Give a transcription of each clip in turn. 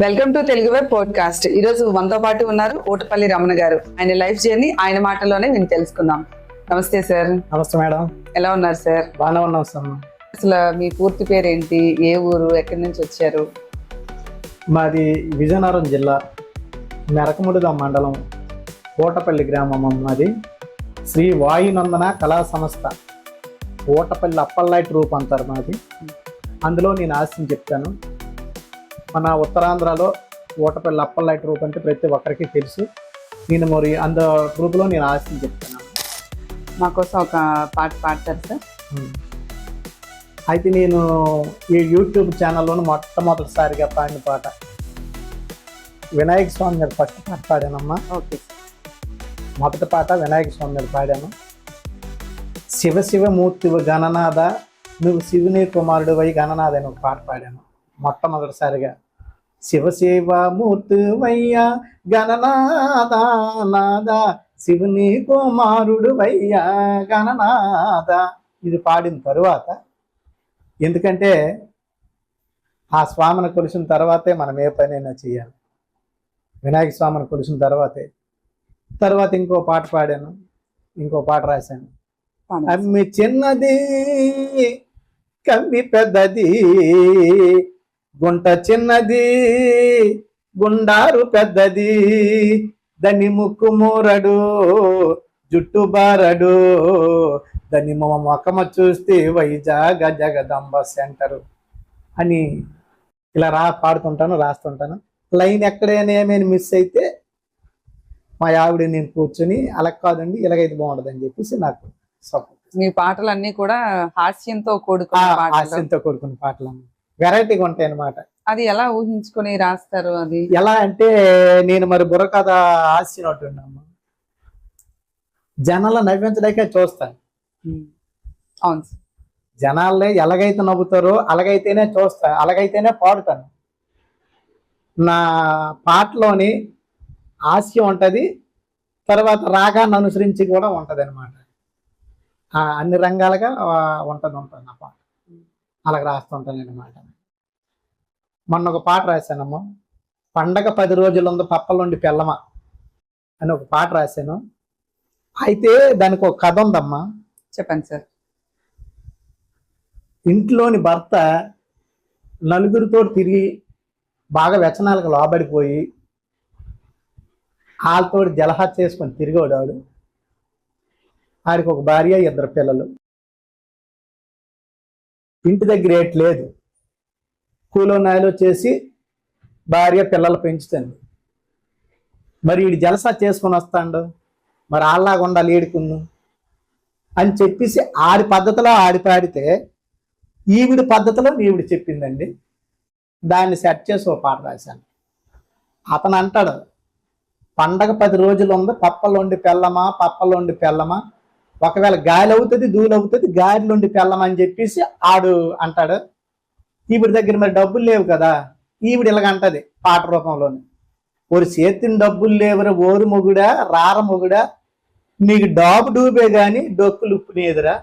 Welcome to Telugu web podcast. ఈ రోజు మనతో పాటు ఉన్నారు ఓటపల్లి రమణ గారు. ఆయన లైఫ్ జర్నీ ఆయన మాటల్లోనే మేము తెలుసుకుందాం. నమస్తే సార్. నమస్తే మేడం. ఎలా ఉన్నారు సార్? బాగానే ఉన్నాం సార్ అసలు మీ పూర్తి పేరు ఏంటి ఏ ఊరు? ఎక్కడి నుంచి వచ్చారు? మాది విజయనగరం జిల్లా మెరకముడిద మండలం ఓటపల్లి గ్రామం మాది. శ్రీ వాయునందన కళా సంస్థ ఓటపల్లి అప్పల్లాయి ట్రూప్ అంటారు మాది. అందులో నేను ఆశయం చెప్తాను. మన ఉత్తరాంధ్రలో ఓటపల్లి అప్పల్లాయి ట్రూప్ అంటే ప్రతి ఒక్కరికి తెలుసు. నేను మరి అందు ట్రూప్లో నేను ఆశయం చెప్తాను మా కోసం ఒక పాట పాడతారు సార్. అయితే నేను ఈ యూట్యూబ్ ఛానల్లోని మొట్టమొదటిసారిగా పాడిన పాట. వినాయక స్వామి గారు ఫస్ట్ పాట పాడానమ్మా. ఓకే మొదటి పాట వినాయక స్వామి గారు పాడాను. శివ శివమూర్తివి గణనాథ నువ్వు శివుని కుమారుడు వై గణనాథ అని ఒక పాట పాడాను. మొట్టమొదటిసారిగా శివ శివమూర్తివయ్యా గణనాథ నాద శివుని కుమారుడు వయ్యా గణనాథ ఇది పాడిన తరువాత ఎందుకంటే ఆ స్వామిని కొలిసిన తర్వాతే మనం ఏ పనైనా చేయాలి. వినాయక స్వామిని కొలిసిన తర్వాతే. తర్వాత ఇంకో పాట పాడాను ఇంకో పాట రాశాను. అమ్మి చిన్నది కమ్మి పెద్దది గుంట చిన్నది గుండారు పెద్దది దాని ముక్కు మూరడు జుట్టు బారడు. దాన్ని మా మొక్కమ చూస్తే వైజాగ జగదంబ సెంటరు అని ఇలా రా పాడుతుంటాను రాస్తుంటాను. లైన్ ఎక్కడైనా ఏమైనా మిస్ అయితే మా ఆవిడ నేను కూర్చొని అలా కాదండి ఇలాగైతే బాగుంటుంది అని చెప్పేసి నాకు సపోర్ట్ మీ పాటలన్నీ కూడా హాస్యంతో కూడుకున్న హాస్యంతో కూడుకున్న పాటలు వెరైటీగా ఉంటాయి అన్నమాట. అది ఎలా ఊహించుకొని రాస్తారు అది? ఎలా అంటే నేను మరి బుర్రకథ హాస్యనట్టున్నాము జనాల నవ్వించడానికే చూస్తాను. అవును సార్. జనాలే ఎలాగైతే నవ్వుతారో అలాగైతేనే చూస్తాను అలాగైతేనే పాడుతాను. నా పాటలోని హాస్యం ఉంటుంది తర్వాత రాగాన్ని అనుసరించి కూడా ఉంటుంది అనమాట అన్ని రంగాలుగా ఉంటుంది ఉంటుంది నా పాట. అలాగ రాస్తుంటాను అనమాట మొన్న ఒక పాట రాశానమ్మా పండగ పది రోజులు ఉంది పప్పలుండి పెళ్ళమ అని ఒక పాట రాశాను. అయితే దానికి ఒక కథ ఉందమ్మా. చెప్పండి సార్. ఇంట్లోని భర్త నలుగురితో తిరిగి బాగా వ్యసనాలకు లోబడిపోయి వాళ్ళతో జలహా చేసుకొని తిరిగేవాడు ఆడికి ఒక భార్య ఇద్దరు పిల్లలు. ఇంటి దగ్గర ఏట్ లేదు. కూలో నాయలో చేసి భార్య పిల్లలు పెంచుతుంది. మరి వీడు జలసా చేసుకొని వస్తాడు? మరి ఆళ్ళలాగా ఉండాలి ఏడుకున్ను అని చెప్పేసి ఆడి పద్ధతిలో ఆడిపాడితే ఈవిడి పద్ధతిలో ఈవిడ చెప్పిందండి. దాన్ని సెట్ చేసి ఒక పాట రాశాను. అతను అంటాడు పండగ పది రోజులు ఉంది పప్పలుండి పెళ్ళమా పప్పలుండి పెళ్ళమా? ఒకవేళ గాలి అవుతుంది దూలు అవుతుంది గాలిలోండి పెళ్ళమా అని చెప్పేసి ఆడు అంటాడు. ఈవిడ దగ్గర మరి డబ్బులు లేవు కదా ఈవిడ ఇలాగ అంటది పాట రూపంలోని. ఓరి చేతిని డబ్బులు లేవురా ఓరు మొగుడా రార మొగుడా నీకు డాబు డూబే గాని డొక్కులు ఉప్పుని ఎదురా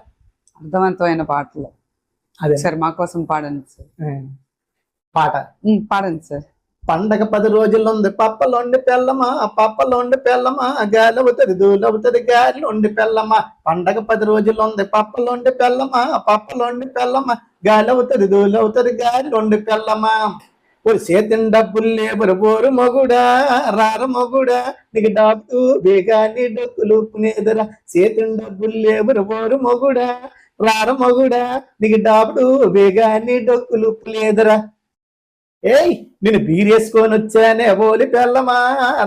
అర్థవంతమైన పాటలు. అదే. సార్ మా కోసం పాడండి సార్. పాట. పాడండి సార్. పండగ పది రోజులుంది పప్పలుండి పెళ్ళమా పప్పలుండి పెళ్ళమా గాలి అవుతుంది దూలవుతుంది గాలి ఉండి పెళ్ళమా. పండగ పది రోజులుంది పప్పలుండి పెళ్ళమా పప్పలుండి పెళ్ళమా గాలి అవుతుంది దూలవుతుంది గాలి ఉండి పెళ్ళమా. ఓ చేతిని డబ్బులు లేబరు బోరు మొగుడా రార మొగుడా నీకు డబ్బు బేగాని డబ్బులు పునేదరా చేతిని డబ్బులు లేబరు బోరు మొగుడా రార మొగుడా నీకు డాబుడు బేగాని డొక్కులు పులేదరా ఏయ్ నేను బీరేసుకొని వచ్చానే ఓలి పెళ్ళమా?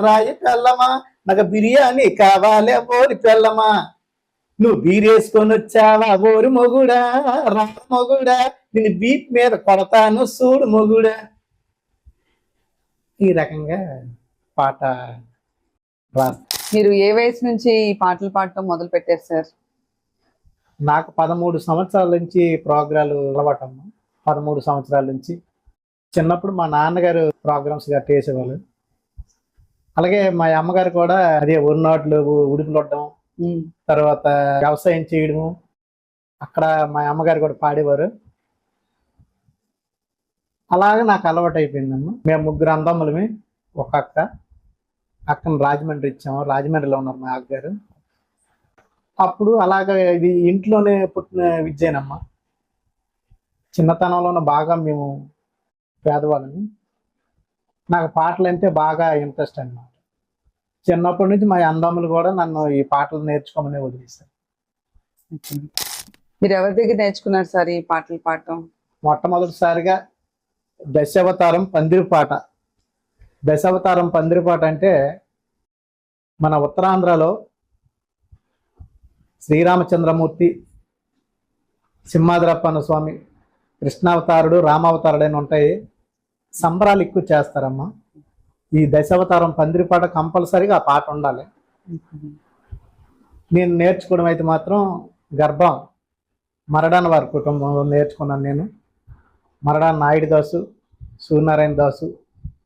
రాయి పెళ్ళమా? నాకు బిర్యానీ కావాలే ఓలి పెళ్ళమా? నువ్వు బీరేసుకొని వచ్చావా ఓరి మొగుడా? రా మొగుడా? నేను బీప్ మీద కొడతాను చూడు మొగుడా? ఈ రకంగా పాట మీరు ఏ వయసు నుంచి ఈ పాటలు పాడటం మొదలు పెట్టారు సార్? నాకు పదమూడు సంవత్సరాల నుంచి ప్రోగ్రాలు అలవాటమ్మా. పదమూడు సంవత్సరాల నుంచి. చిన్నప్పుడు మా నాన్నగారు ప్రోగ్రామ్స్ గట్ట వేసేవాళ్ళు అలాగే మా అమ్మగారు కూడా అదే ఉరినాట్లు ఉడుపులొట్టడం. తర్వాత వ్యవసాయం చేయడము అక్కడ మా అమ్మగారు కూడా పాడేవారు. అలాగే నాకు అలవాటు అయిపోయిందమ్మా. మేము ముగ్గురు అందమ్మలమే ఒక అక్క అక్కను రాజమండ్రి ఇచ్చాము. రాజమండ్రిలో ఉన్నారు మా అక్కగారు. అప్పుడు అలాగ ఇది ఇంట్లోనే పుట్టిన విద్యేనమ్మా. చిన్నతనంలోనే బాగా మేము పేదవాళ్ళని. నాకు పాటలు అంటే బాగా ఇంట్రెస్ట్ అన్నమాట. చిన్నప్పటి నుంచి మా అందమ్మలు కూడా నన్ను ఈ పాటలు నేర్చుకోమని వదిలేస్తారు మీరు ఎవరి దగ్గర నేర్చుకున్నారు సార్ ఈ పాటలు పాడటం? మొట్టమొదటిసారిగా దశావతారం పందిరి పాట. దశావతారం పందిరి పాట అంటే మన ఉత్తరాంధ్రలో శ్రీరామచంద్రమూర్తి సింహాద్రప్పన్న స్వామి కృష్ణావతారుడు రామావతారుడు అని ఉంటాయి. సంబరాలు ఎక్కువ చేస్తారమ్మా. ఈ దశావతారం పందిరి పాట కంపల్సరీగా ఆ పాట ఉండాలి. నేను నేర్చుకోవడం అయితే మాత్రం గర్భం. మరడాన్ వారి కుటుంబంలో నేర్చుకున్నాను నేను. మరడాన్ నాయుడు దాసు సూర్యనారాయణ దాసు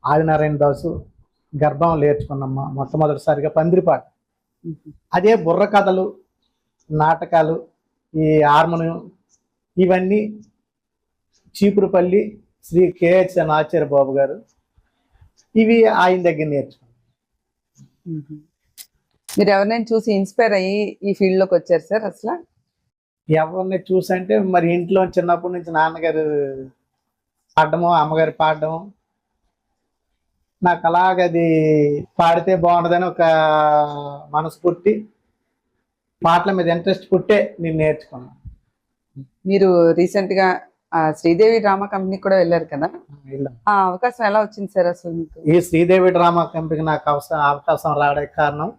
ఆదినారాయణ దాసు గర్భం నేర్చుకున్నమ్మా మొట్టమొదటిసారిగా పందిరిపాట. అదే బుర్ర కథలు నాటకాలు ఈ హార్మోనియం ఇవన్నీ చీపురుపల్లి శ్రీ కేహెచ్ఎన్ ఆచార్య బాబు గారు. ఇవి ఆయన దగ్గర నేర్చుకున్నాను మీరు ఎవరినైనా చూసి ఇన్స్పైర్ అయ్యి ఈ ఫీల్డ్లోకి వచ్చారు సార్ అసలు? ఎవరిని చూసంటే మరి ఇంట్లో చిన్నప్పటి నుంచి నాన్నగారు పాడడము అమ్మగారు పాడడము నాకు అలాగది పాడితే బాగుంటుందని ఒక మనసు పుట్టి పాటల మీద ఇంట్రెస్ట్ పుట్టే నేను నేర్చుకున్నాను. మీరు రీసెంట్గా ఆ, శ్రీదేవి డ్రామా కంపెనీ కూడా వెళ్ళారు కదా. ఆ అవకాశం ఎలా వచ్చింది సార్ అసలు మీకు? ఈ శ్రీదేవి డ్రామా కంపెనీకి నాకు అవసరం అవకాశం రావడానికి కారణం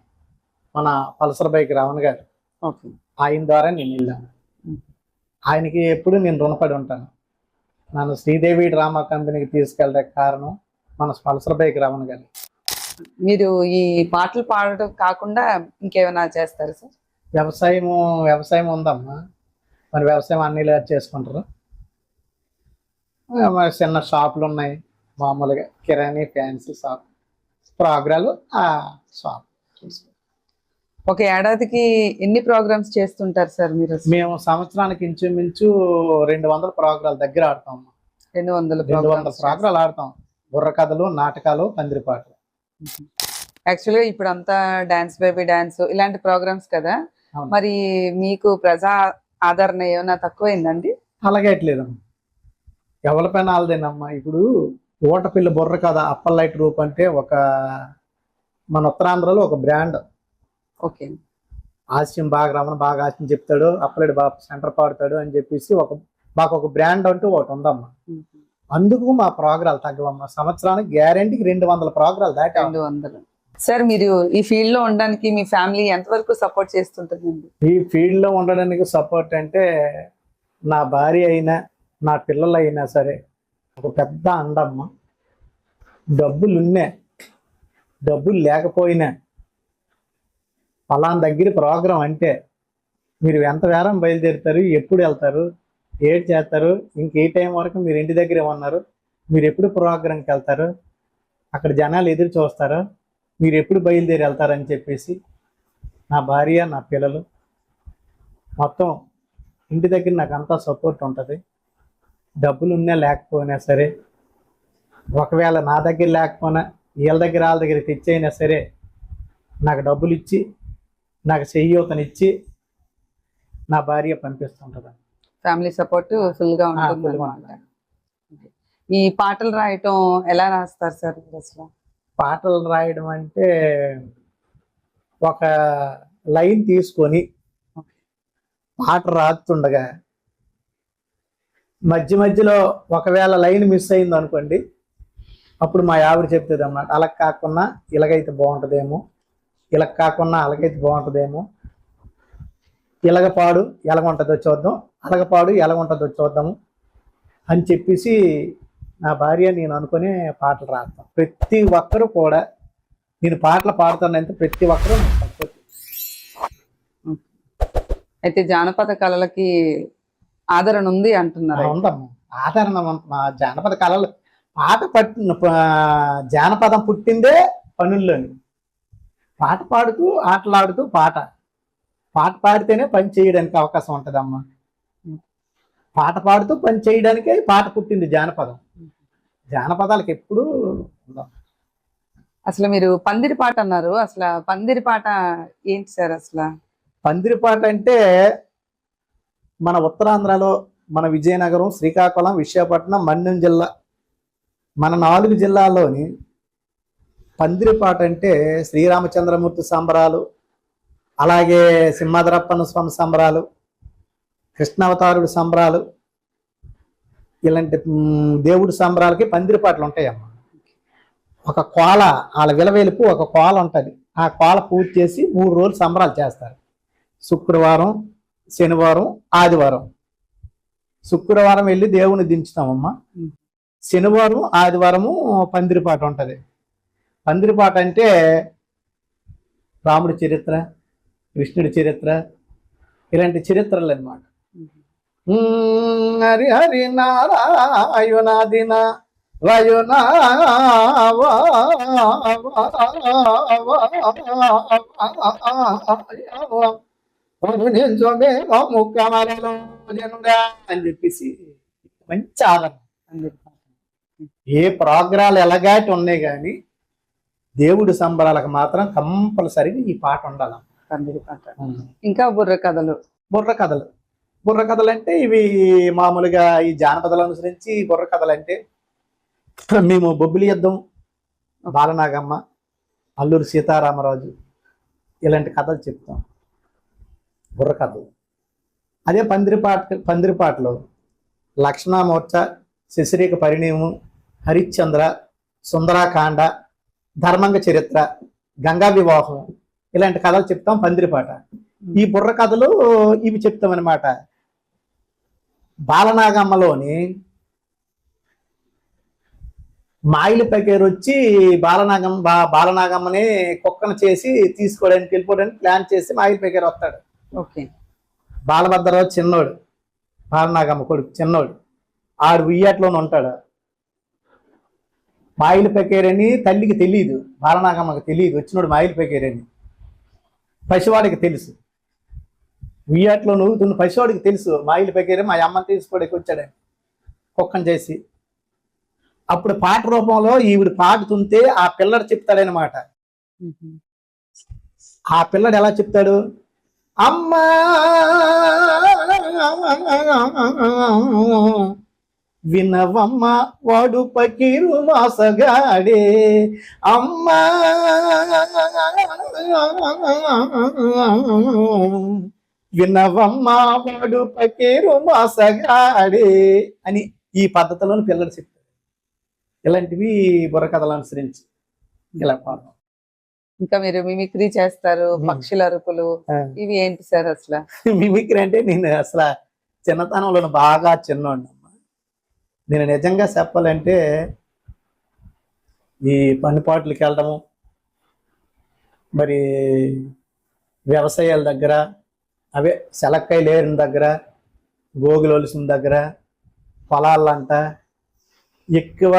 మన పల్సర్ బైక్ రావణ్ గారు. ఓకే. ఆయన ద్వారా నేను వెళ్ళాను. ఆయనకి ఎప్పుడు నేను రుణపడి ఉంటాను. నన్ను శ్రీదేవి డ్రామా కంపెనీకి తీసుకెళ్ళడానికి కారణం మన పల్సర్ బైక్ రావణ్ గారు. మీరు ఈ పాటలు పాడటం కాకుండా ఇంకేమైనా చేస్తారు సార్? వ్యవసాయం వ్యవసాయం ఉందమ్మా. మరి వ్యవసాయం అన్ని చేసుకుంటారు. చిన్న షాపులు ఉన్నాయి. మామూలుగా కిరాణీ ఫ్యాన్సీ షాప్. ప్రోగ్రాలు ఆ షాప్. ఒక ఏడాదికి ఎన్ని ప్రోగ్రామ్స్ చేస్తుంటారు సార్ మీరు? మేము సంవత్సరానికి ఇంచుమించు రెండు వందల ప్రోగ్రాలు దగ్గర ఆడతాం. రెండు వందల రెండు వందల ప్రోగ్రాలు ఆడతాం. బుర్ర కథలు నాటకాలు పందిరి పాటలు. యాక్చువల్గా ఇప్పుడు అంతా డాన్స్ బేబీ డాన్స్ ఇలాంటి ప్రోగ్రామ్స్ కదా. మరి మీకు ప్రజా ఆదరణ ఏమైనా తక్కువైందండి? అలాగేట్లేదమ్మా ఎవరి పైన వాళ్ళదేనమ్మా? ఇప్పుడు ఓటపిల్ల బుర్ర కథ అప్పల్ లైట్ రూప్ అంటే ఒక మన ఉత్తరాంధ్రలో ఒక బ్రాండ్. ఓకే. హాస్యం బాగా రమణ బాగా హాస్యం చెప్తాడు అప్పలేడు బాగా సెంటర్ పాడుతాడు అని చెప్పేసి ఒక మాకు ఒక బ్రాండ్ అంటూ ఒకటి ఉందమ్మా. అందుకు మా ప్రోగ్రాలు తగ్గవమ్మా. సంవత్సరానికి గ్యారంటీకి రెండు వందల ప్రోగ్రాలు దాటా. రెండు వందలు. సార్ మీరు ఈ ఫీల్డ్లో ఉండడానికి మీ ఫ్యామిలీ ఎంతవరకు సపోర్ట్ చేస్తుంటుందండి? ఈ ఫీల్డ్లో ఉండడానికి సపోర్ట్ అంటే నా భార్య అయినా నా పిల్లలు అయినా సరే ఒక పెద్ద అండమ్మ డబ్బులున్నా డబ్బులు లేకపోయినా ఫలాన్ దగ్గర ప్రోగ్రాం అంటే మీరు ఎంత వేరం బయలుదేరుతారు ఎప్పుడు వెళ్తారు ఏడు చేస్తారు ఇంకే ఏ టైం వరకు మీరు ఇంటి దగ్గరే ఉన్నారు మీరు ఎప్పుడు ప్రోగ్రాంకి వెళ్తారు అక్కడ జనాలు ఎదురు చూస్తారు మీరు ఎప్పుడు బయలుదేరి వెళ్తారని చెప్పేసి నా భార్య నా పిల్లలు మొత్తం ఇంటి దగ్గర నాకు అంతా సపోర్ట్ ఉంటుంది. డబ్బులు ఉన్నా లేకపోయినా సరే ఒకవేళ నా దగ్గర లేకపోయినా వీళ్ళ దగ్గర వాళ్ళ దగ్గర తెచ్చైనా సరే నాకు డబ్బులు ఇచ్చి నాకు చెయ్యూతనిచ్చి నా భార్య పంపిస్తుంటుంది. ఫ్యామిలీ సపోర్ట్ ఫుల్గా ఉంటుంది. ఈ పాటలు రాయటం ఎలా రాస్తారు సార్ అసలు? పాటలు రాయడం అంటే ఒక లైన్ తీసుకొని పాట రాస్తుండగా మధ్య మధ్యలో ఒకవేళ లైన్ మిస్ అయింది అనుకోండి అప్పుడు మా ఆవిడ చెప్తుంది అన్నమాట అలా కాకుండా ఇలాగైతే బాగుంటుందేమో ఇలా కాకుండా అలాగైతే బాగుంటుందేమో ఇలాగ పాడు ఎలాగుంటుందో చూద్దాం అలాగ పాడు ఎలాగుంటుందో చూద్దాము అని చెప్పేసి నా భార్య నేను అనుకునే పాటలు రాస్తాను ప్రతి ఒక్కరు కూడా నేను పాటలు పాడుతానంటే ప్రతి ఒక్కరూ అయితే జానపద కళలకి ఆదరణ ఉంది అంటున్నారు ఉందమ్మా ఆదరణ మా జానపద కళలు పాట పట్టిన ప- జానపదం పుట్టిందే పనుల్లోని. పాట పాడుతూ ఆటలాడుతూ పాట. పాట పాడితేనే పని చేయడానికి అవకాశం ఉంటుందమ్మా. పాట పాడుతూ పని చేయడానికే పాట పుట్టింది జానపదం. జానపదాలకు ఎప్పుడు. అసలు మీరు పందిరి పాట అన్నారు. అసలు పందిరి పాట ఏంటి సార్ అసలు? పందిరిపాట అంటే మన ఉత్తరాంధ్రలో మన విజయనగరం శ్రీకాకుళం విశాఖపట్నం మన్యం జిల్లా మన నాలుగు జిల్లాల్లోని పందిరిపాట అంటే శ్రీరామచంద్రమూర్తి సంబరాలు అలాగే సింహద్రప్పన స్వామి సంబరాలు కృష్ణావతారుడు సంబరాలు ఇలాంటి దేవుడి సంబరాలకి పందిరిపాటలు ఉంటాయమ్మా ఒక కోల వాళ్ళ విలవేలుపు ఒక కోల ఉంటుంది. ఆ కోల పూజ చేసి మూడు రోజులు సంబరాలు చేస్తారు. శుక్రవారం శనివారం ఆదివారం శుక్రవారం వెళ్ళి దేవుని దించుతామమ్మా. శనివారం ఆదివారము పందిరిపాట ఉంటుంది పందిరిపాట అంటే రాముడి చరిత్ర కృష్ణుడి చరిత్ర ఇలాంటి చరిత్రలు అన్నమాట ఉమ్, హరి హరి నారాయణాదిన వయున అని చెప్పేసి మంచి ఆదరణ పాట ఏ ప్రోగ్రాలు ఎలాగాటి ఉన్నాయి కానీ దేవుడి సంబరాలకు మాత్రం కంపల్సరీగా ఈ పాట ఉండాలి. ఇంకా బుర్ర కథలు. బుర్ర కథలు. బుర్ర కథలు అంటే ఇవి మామూలుగా ఈ జానపదాలు అనుసరించి బుర్ర కథలు అంటే మేము బొబ్బిలి యుద్ధం బాలనాగమ్మ అల్లూరి సీతారామరాజు ఇలాంటి కథలు చెప్తాం. బుర్రకథలు అదే పందిరిపాట పందిరిపాటలో లక్ష్మణమూర్చ శశిరేఖ పరిణయము హరిశ్చంద్ర సుందరాకాండ ధర్మంగ చరిత్ర గంగా వివాహం ఇలాంటి కథలు చెప్తాం పందిరిపాట ఈ బుర్ర కథలు ఇవి చెప్తామన్నమాట. బాలనాగమ్మలోని మాయిల పకేరు వచ్చి బాలనాగమ్మ బాలనాగమ్మని కుక్కను చేసి తీసుకోవడానికి వెళ్ళిపోవడానికి ప్లాన్ చేసి మాయిల పకేరు వస్తాడు ఓకే. బాలభద్రరావు చిన్నోడు. బాలనాగమ్మ కొడుకు చిన్నోడు. ఆడు ఉయ్యాట్లోనే ఉంటాడు. మాయిల పకేరని తల్లికి తెలియదు బాలనాగమ్మకి తెలియదు వచ్చినోడు మాయిల పకేరని. పసివాడికి తెలుసు. ఉయ్యాట్లో నవ్వుతున్న పసివాడికి తెలుసు. మాయిల పకేరే మా అమ్మని తీసుకోవడానికి వచ్చాడని. కుక్కను చేసి. అప్పుడు పాట రూపంలో ఈవిడ పాడుతుంటే ఆ పిల్లడు చెప్తాడనమాట ఆ పిల్లడు ఎలా చెప్తాడు? అమ్మా! వినవమ్మ వాడు పకీరు మాసగాడే అమ్మా! వినవమ్మ వాడు పకీరు మాసగాడే అని ఈ పద్ధతిలోని పిల్లలు చెప్తారు. ఇలాంటివి బుర్రకథలు అనుసరించి ఇలా పాడతాం ఇంకా మీరు మిమిక్రీ చేస్తారు. పక్షుల అరుపులు ఇవి ఏంటి సార్ అసలు? మిమిక్రీ అంటే నేను అసలు చిన్నతనంలో బాగా చిన్నోడిని అమ్మా. నేను నిజంగా చెప్పాలంటే ఈ పనిపాట్లకి వెళ్ళడము మరి వ్యవసాయాల దగ్గర అవే సెలక్కాయలు ఏరిన దగ్గర గోగులు ఒలిసిన దగ్గర పొలాలంట ఎక్కువ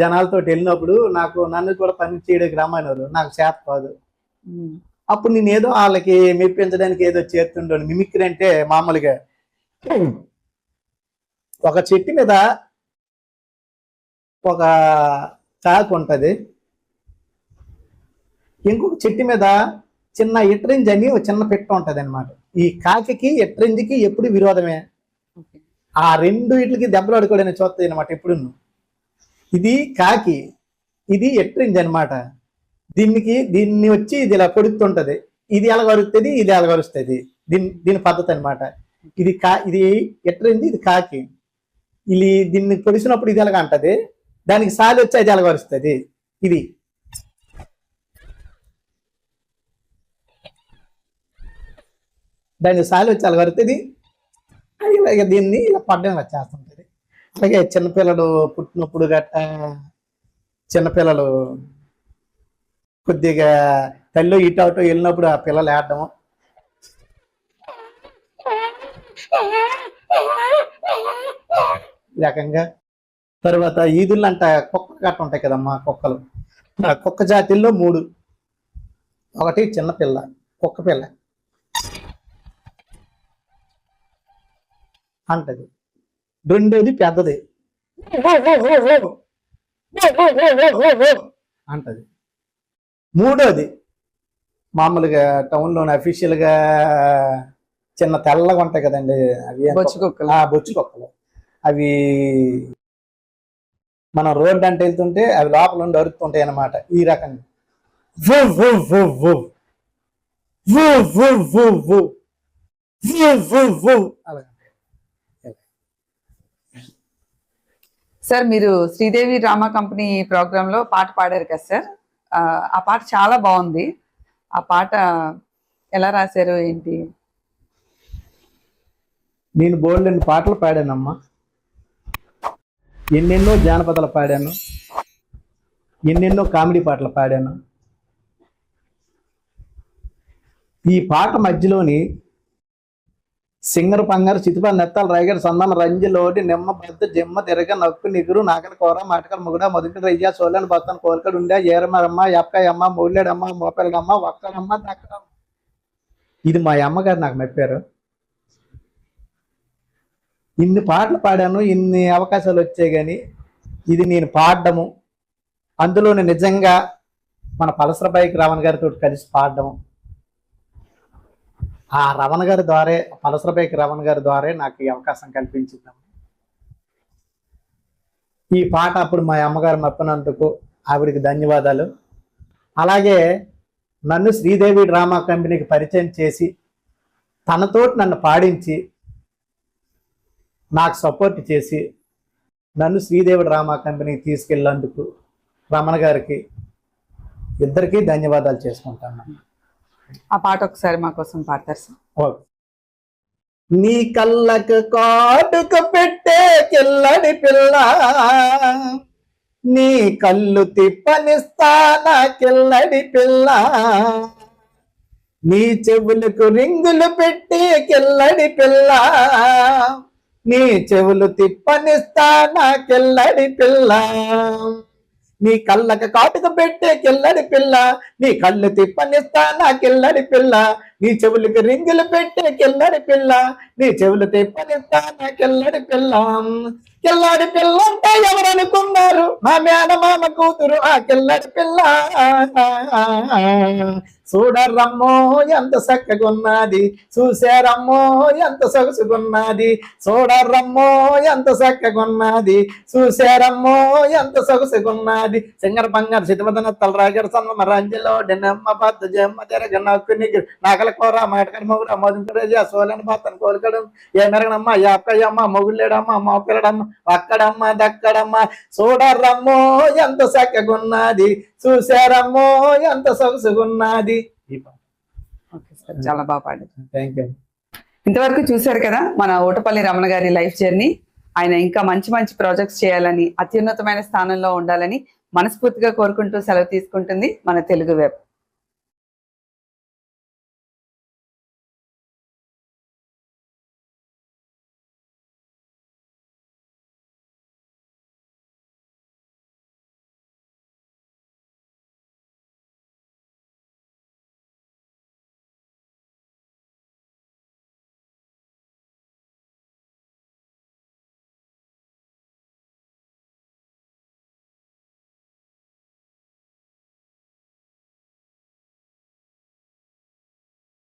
జనాలతో వెళ్ళినప్పుడు నాకు నన్ను కూడా పని చేయడానికి రమ్మన్నారు నాకు చేత కాదు. అప్పుడు నేను ఏదో వాళ్ళకి మెప్పించడానికి ఏదో చేస్తుండను మిమిక్రీ అంటే మామూలుగా. ఒక చెట్టు మీద ఒక కాకు ఉంటది. ఇంకొక చెట్టు మీద చిన్న ఇట్రింజ్ అని ఒక చిన్న పెట్ట ఉంటది అనమాట ఈ కాకికి ఇట్రింజ్కి ఎప్పుడు విరోధమే. ఆ రెండు ఇట్లకి దెబ్బలు అడుకోవడానికి చూస్తుంది అనమాట ఎప్పుడు ఇది కాకి ఇది ఎట్రింజ్ అనమాట దీనికి దీన్ని వచ్చి ఇది ఇలా పొడుతుంటది ఇది ఎలా కరుస్తుంది ఇది ఎలగరుస్తుంది దీని దీని పద్ధతి అన్నమాట. ఇది కా ఇది ఎట్రింది ఇది కాకి. ఇది దీన్ని పొడిచినప్పుడు ఇది ఎలాగ అంటది? దానికి సాలి వచ్చి అది ఎలగరుస్తుంది ఇది. దానికి సాలి వచ్చి ఎలా అది దీన్ని ఇలా పడ్డం చేస్తుంటది. అట్లాగే అలాగే చిన్నపిల్లలు పుట్టినప్పుడు గట్ట చిన్నపిల్లలు కొద్దిగా తల్లి ఇటు అటు వెళ్ళినప్పుడు ఆ పిల్లలు ఆడడం. రకంగా తర్వాత ఈదుళ్ళు అంట కుక్క గట్ట ఉంటాయి కదమ్మా కుక్కలు. ఆ కుక్క జాతిల్లో మూడు. ఒకటి చిన్న పిల్ల కుక్క పిల్ల. అంటది. రెండోది పెద్దది. అంటది. మూడోది మామూలుగా టౌన్లోని అఫీషియల్గా చిన్న తెల్లగా ఉంటాయి కదండి అవి బొచ్చు కుక్కలు. అవి మనం రోడ్డు అంటే వెళ్తుంటే అవి లోపల ఉండి అరుతుంటాయి అన్నమాట ఈ రకంగా. అలాగ. సార్ మీరు శ్రీదేవి డ్రామా కంపెనీ ప్రోగ్రామ్లో పాట పాడారు కదా సార్. ఆ, ఆ పాట చాలా బాగుంది. ఆ పాట ఎలా రాశారు ఏంటి? నేను బోల్డెన్ పాటలు పాడానమ్మా. ఎన్నెన్నో జానపదాలు పాడాను. ఎన్నెన్నో కామెడీ పాటలు పాడాను. ఈ పాట మధ్యలోని సింగర్ పంగారు చితిపా నెత్తాలు రైగర్ సందన రంజిలోడి నిమ్మ పెద్ద జిమ్మ తిరగ నక్కు నిగురు నాకలి కూర మాటకల ముగుడ మొదటి రయ్య సోలని బస్తాను కోరికడు ఉండే ఏరమరమ్మ ఎక్కయమ్మ మూలేడమ్మ మోపెలడమ్మ ఒక్కడమ్మ దక్కడమ్మ. ఇది మా అమ్మగారు నాకు మెప్పారు ఇన్ని పాటలు పాడాను ఇన్ని అవకాశాలు వచ్చాయి కానీ ఇది నేను పాడడము. అందులోనే నిజంగా మన పలసరబాయికి రావణ్ గారితో కలిసి పాడడము. ఆ రమణ గారి ద్వారే పలసరబాయికి రమణ గారి ద్వారే నాకు ఈ అవకాశం కల్పించింది ఈ పాట అప్పుడు మా అమ్మగారు మెప్పనందుకు ఆవిడికి ధన్యవాదాలు. అలాగే నన్ను శ్రీదేవి డ్రామా కంపెనీకి పరిచయం చేసి తనతోటి నన్ను పాడించి నాకు సపోర్ట్ చేసి నన్ను శ్రీదేవి డ్రామా కంపెనీకి తీసుకెళ్ళినందుకు రమణ గారికి ఇద్దరికీ ధన్యవాదాలు చేసుకుంటాను. ఆ పాట ఒకసారి మా కోసం పాడతారు సార్. నీ కళ్ళకు కాటుకు పెట్టే కిల్లడి పిల్ల నీ కళ్ళు తిప్పనిస్తానా కిల్లడి పిల్ల నీ చెవులకు రింగులు పెట్టి కిల్లడి పిల్ల నీ చెవులు తిప్పనిస్తానా కిల్లడి పిల్ల. నీ కళ్ళకు కాటుక పెట్టే కిల్లడి పిల్ల నీ కళ్ళు తిప్పనిస్తా నా కిల్లడి పిల్ల. నీ చెవులకి రింగులు పెట్టే కెల్లడి పిల్ల నీ చెవులు తిప్పనిస్తా నా కిల్లడి పిల్ల. కెల్లాడి పిల్ల అంటే ఎవరనుకున్నారు మా మేనమామ కూతురు ఆ కెల్లడి పిల్ల. చూడరమ్మో ఎంత చక్కగున్నది చూసారమ్మో ఎంత సొగసుగున్నది చూడరమ్మో ఎంత చక్కగున్నది చూసారమ్మో ఎంత సొగసుగున్నది. సింగర్ బంగారు సిద్ధమదన తలరాగర్ సన్మ రంజలో డెన్నమ్మ పద్ద జమ్మ జరగ నాకు నీకు నాకల కూర మాటకడ మొగుడు మధుకరేజ సోలని బాతను కోలుకడం. ఏ మెరగనమ్మ యాపయ్యమ్మ మొగుళ్ళేడమ్మ మా పిల్లడమ్మ అక్కడమ్మ దక్కడమ్మ. చూడరమ్మో ఎంత చక్కగున్నది. చూసారమ్మో ఎంత సొగసుగున్నది. చాలా బాగా పాడారు. థ్యాంక్ యూ ఇంతవరకు చూశారు కదా మన ఓటపల్లి రమణ గారి లైఫ్ జర్నీ. ఆయన ఇంకా మంచి మంచి ప్రాజెక్ట్స్ చేయాలని అత్యున్నతమైన స్థానంలో ఉండాలని మనస్ఫూర్తిగా కోరుకుంటూ సెలవు తీసుకుంటుంది మన తెలుగు వెబ్.